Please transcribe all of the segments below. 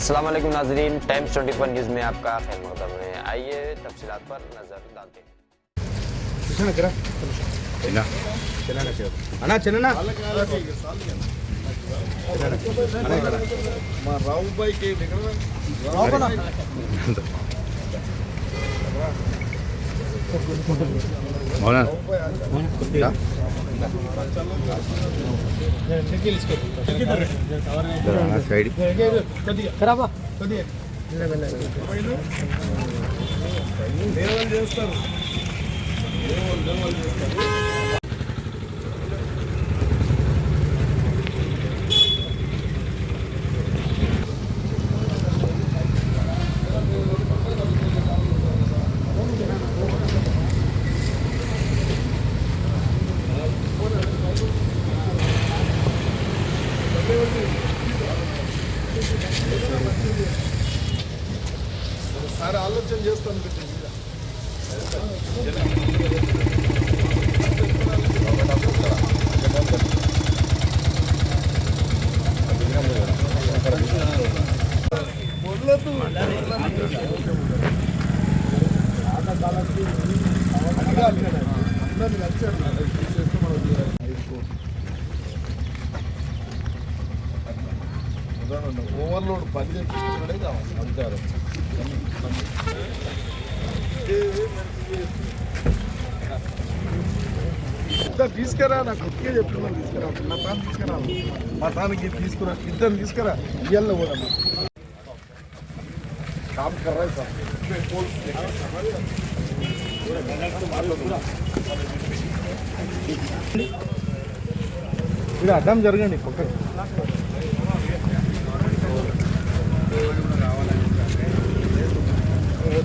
अस्सलाम वालेकुम नाजरीन टाइम्स 24 न्यूज़ में आपका खैर मकदम है। आइए तफसीत पर नज़र डालते हैं। मौलाना। निखिल इसको। సైడ్ దేవాలు చేస్తారు దేవాలు దేవాలు చేస్తారు ఒకసారి ఆలోచన చేస్తాను బిడ్డ మీద మొదలొద్దు. అడగాలి. అందరిని కలిసారు. చేస్తే మనం చేయాలి. ఉదాహరణ ఓవర్లోడ్ పని చేపించుకున్నాడే కావాలి అధికారం ఇద్దరు తీసుకురా నాకు ఒకే చెప్తున్నాను తీసుకురా మా తాను తీసుకురా మా తానికి తీసుకురా ఇద్దరు తీసుకురా ఇయ్యాల కూడా काम कर रहा है सब ఇక్కడ అడ్డం జరగండి పక్కన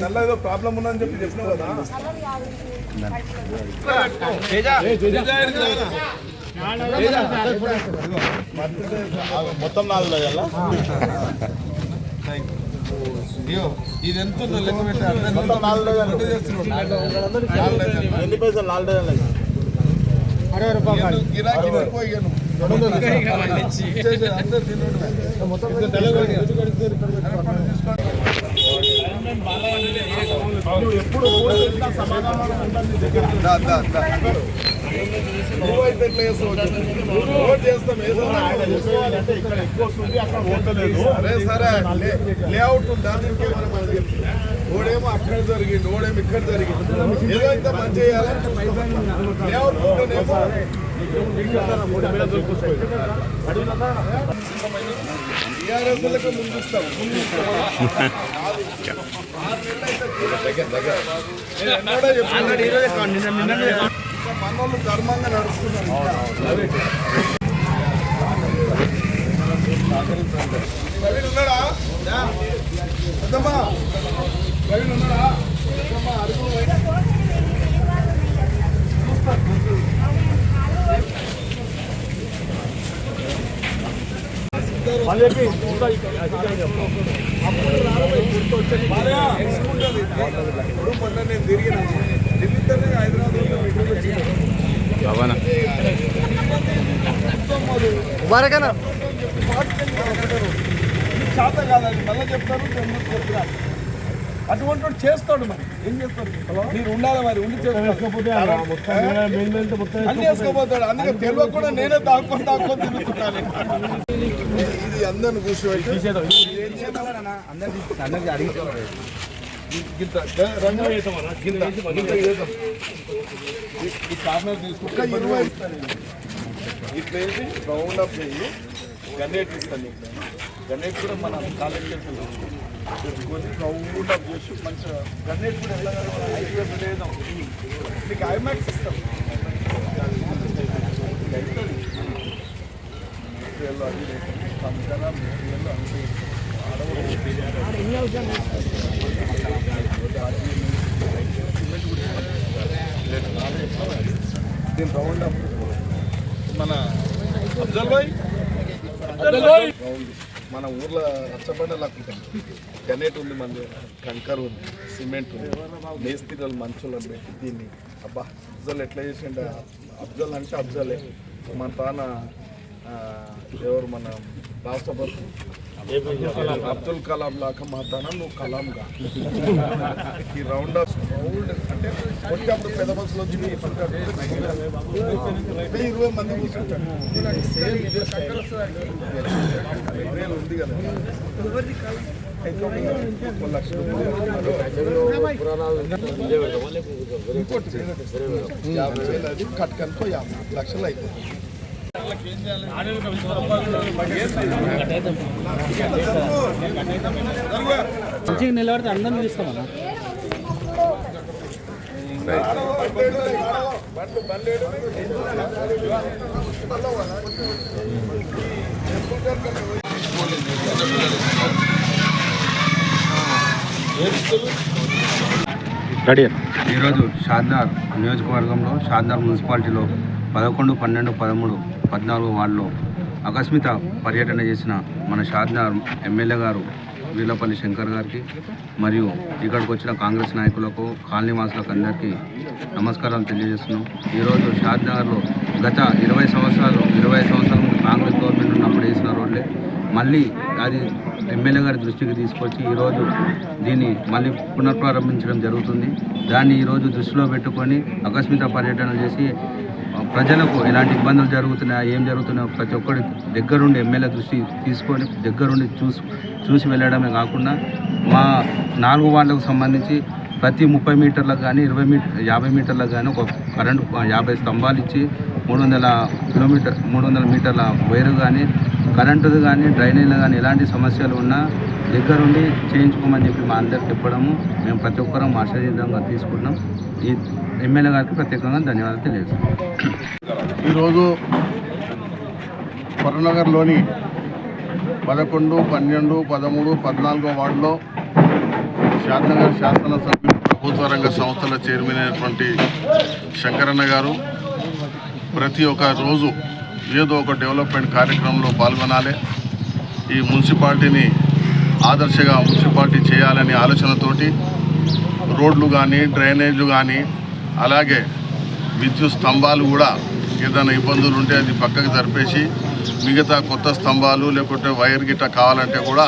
నల్ల ఏదో ప్రాబ్లం ఉందని చెప్పి చెప్పినావు కదా మొత్తం నాలుగు వేయాలా? ఇది ఎంత లెక్క పెట్టి అర్థం మొత్తం నాలుగు డజన్లు. వంట చేస్తున్నాడు. ఎన్ని పైసలు నాలుగు డజన్లు ఇయ్యను, గిరాకీ ఎక్కువ ఎప్పుడు సమాధానం ఉండదు దగ్గర. నువ్వైతే చేస్తాం ఏదో ఇక్కడ ఎక్కువ వస్తుంది అక్కడ సరే సరే లే- లేఅవుట్ ఉందా? దీనికి ఏమైనా ఓడేమో అక్కడ జరిగింది ఓడేమో ఇక్కడ జరిగింది. ఏదో ఇంత మంచి చేయాలి. లేఅవుట్ ఉంటేనేమో మనోళ్ళు ధర్మంగా నడుస్తున్నారు ప్రవీణ్ ఉన్నాడా పెద్దమ్మా ప్రవీణ్ ఉన్నాడా పెద్దమ్మా మారయ్య, ఉంటుంది. ఇప్పుడు మొన్న నేను తిరిగిన ఢిల్లీతోనే హైదరాబాద్ అవునా చేత కాదండి మళ్ళీ చెప్తాను అటువంటి వాడు చేస్తాడు మరి. ఏం చేస్తాడు? మీరు ఉండాలి మరి ఉండి చేసుకోకపోతే అన్ని వేసుకోపోతాడు. అందుకే తెలియక కూడా నేనే దాక్కొని దాక్కొని తిరుగుతున్నాను. ఇది అందరిని కూర్చోబెట్టి. ఈ- కార్నర్ తీసుకుంటే ఇరవై ఇస్తాను. నేను. ఇట్లా వేసి రౌండ్ అప్ చేయి గన్నేట్ ఇస్తాను. గన్నేట్ కూడా మన కాలేజ్ పెట్టుకొని రౌండ్ చేసి మంచిగా గన్నేట్ కూడా ఐదు లేదాం నీకు ఐమాక్స్ ఇస్తాం ఇది అది లేదు. సంవత్సరం, ఏప్రిల్లో దీని రౌండ్ అప్ మన అఫ్జల్ భాయ్ రౌండ్ మన ఊర్లో రచ్చబండ లాక్కుంటాం గనేట్ ఉంది మన కంకర్ ఉంది సిమెంట్ ఉంది మేస్త్రీలు మంచులు పెట్టి దీన్ని. అబ్బా అబ్జల్ ఎట్లా చేసిండ? అఫ్జల్ అంటే అఫ్జలే. మన తాన ఎవరు మన రాష్ట్రపతి అబ్దుల్ కలాం లాగా మా నువ్వు కలాంగా. ఈ రౌండ్ రౌండ్ అంటే కొట్టినప్పుడు పెద్ద బస్సులో వచ్చి ఇరవై మంది కూర్చుంటారు. ఉంది కదా. ఒక ఇంకోటి. యాభై వేలు అది కట్టుకనుకో యాభై. లక్షలు అయిపోతుంది మంచిగా నిలబడితే అందరం తీస్తామన్నా ఈరోజు షాద్నార్ నియోజకవర్గంలో షాద్నార్ మున్సిపాలిటీలో పదకొండు పన్నెండు పదమూడు పద్నాలుగు వార్డులో ఆకస్మిక పర్యటన చేసిన మన షాద్నార్ ఎమ్మెల్యే గారు వీళ్ళపల్లి శంకర్ గారికి మరియు ఇక్కడికి వచ్చిన కాంగ్రెస్ నాయకులకు కాలనీవాసులకు అందరికీ నమస్కారాలు తెలియజేస్తున్నాం. ఈరోజు షాద్నగర్లో గత ఇరవై సంవత్సరాలు ఇరవై సంవత్సరాలు కాంగ్రెస్ గవర్నమెంట్ ఉన్నప్పుడు వేసిన రోడ్లే. మళ్ళీ అది ఎమ్మెల్యే గారి దృష్టికి తీసుకొచ్చి ఈరోజు దీన్ని మళ్ళీ పునఃప్రారంభించడం జరుగుతుంది. దాన్ని ఈరోజు దృష్టిలో పెట్టుకొని ఆకస్మిక పర్యటన చేసి ప్రజలకు ఎలాంటి ఇబ్బందులు జరుగుతున్నాయా ఏం జరుగుతున్నాయో ప్రతి ఒక్కరి దగ్గరుండి ఎమ్మెల్యే దృష్టి తీసుకొని దగ్గరుండి చూసి చూసి వెళ్ళడమే కాకుండా మా నాలుగు వార్డులకు సంబంధించి ప్రతి ముప్పై మీటర్లకు కానీ ఇరవై మీటర్ యాభై మీటర్లకు కానీ ఒక కరెంటు యాభై స్తంభాలు ఇచ్చి మూడు వందల కిలోమీటర్ మూడు వందల మీటర్ల వైరు కానీ కరెంటుది కానీ డ్రైనేజీలు కానీ ఎలాంటి సమస్యలు ఉన్నా దగ్గరుండి చేయించుకోమని చెప్పి మా అందరికి చెప్పడము మేము ప్రతి ఒక్కరం ఆశ్చర్యంగా తీసుకున్నాం. ఈ ఎమ్మెల్యే గారికి ప్రత్యేకంగా ధన్యవాదాలు తెలియజేస్తాం ఈరోజు కొరనగర్లోని పదకొండు పన్నెండు పదమూడు పద్నాలుగో వార్డులో శాంతనగర్ శాసనసభ్యులు ప్రభుత్వ రంగ సంస్థల చైర్మన్ అయినటువంటి శంకరన్న గారు ప్రతి ఒక్క రోజు ఏదో ఒక డెవలప్మెంట్ కార్యక్రమంలో పాల్గొనాలి. ఈ మున్సిపాలిటీని ఆదర్శగా మున్సిపాలిటీ చేయాలనే ఆలోచనతోటి రోడ్లు కానీ డ్రైనేజ్లు కానీ అలాగే విద్యుత్ స్తంభాలు కూడా ఏదైనా ఇబ్బందులు ఉంటే అది పక్కకు జరిపేసి మిగతా కొత్త స్తంభాలు లేకుంటే వైర్ గిట్ట కావాలంటే కూడా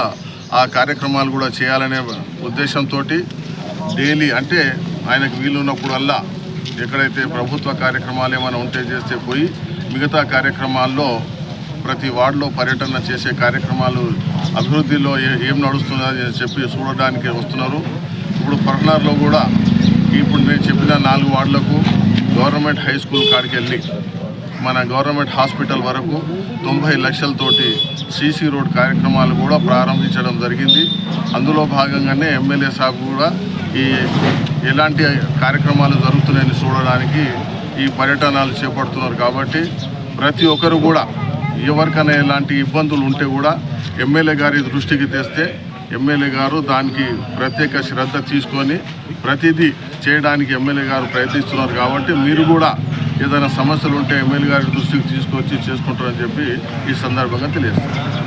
ఆ కార్యక్రమాలు కూడా చేయాలనే ఉద్దేశంతో డైలీ అంటే ఆయనకు వీలున్నప్పుడల్లా ఎక్కడైతే ప్రభుత్వ కార్యక్రమాలు ఏమైనా ఉంటే చేస్తే పోయి మిగతా కార్యక్రమాల్లో ప్రతి వార్డులో పర్యటన చేసే కార్యక్రమాలు అభివృద్ధిలో ఏ- ఏం నడుస్తుందని అని చెప్పి చూడడానికి వస్తున్నారు. ఇప్పుడు పర్నర్లో కూడా ఇప్పుడు నేను చెప్పిన నాలుగు వార్డులకు గవర్నమెంట్ హై స్కూల్ కాడికి వెళ్ళి మన గవర్నమెంట్ హాస్పిటల్ వరకు తొంభై లక్షలతోటి సీసీ రోడ్ కార్యక్రమాలు కూడా ప్రారంభించడం జరిగింది. అందులో భాగంగానే ఎమ్మెల్యే సాబ్ కూడా ఈ ఎలాంటి కార్యక్రమాలు జరుగుతున్నాయని చూడడానికి ఈ పర్యటనలు చేపడుతున్నారు కాబట్టి ప్రతి ఒక్కరు కూడా ఎవరికైనా ఎలాంటి ఇబ్బందులు ఉంటే కూడా ఎమ్మెల్యే గారి దృష్టికి తెస్తే ఎమ్మెల్యే గారు దానికి ప్రత్యేక శ్రద్ధ తీసుకొని ప్రతిదీ చేయడానికి ఎమ్మెల్యే గారు ప్రయత్నిస్తున్నారు కాబట్టి మీరు కూడా ఏదైనా సమస్యలు ఉంటే ఎమ్మెల్యే గారి దృష్టికి తీసుకొచ్చి చేసుకుంటారని చెప్పి ఈ సందర్భంగా తెలియజేస్తారు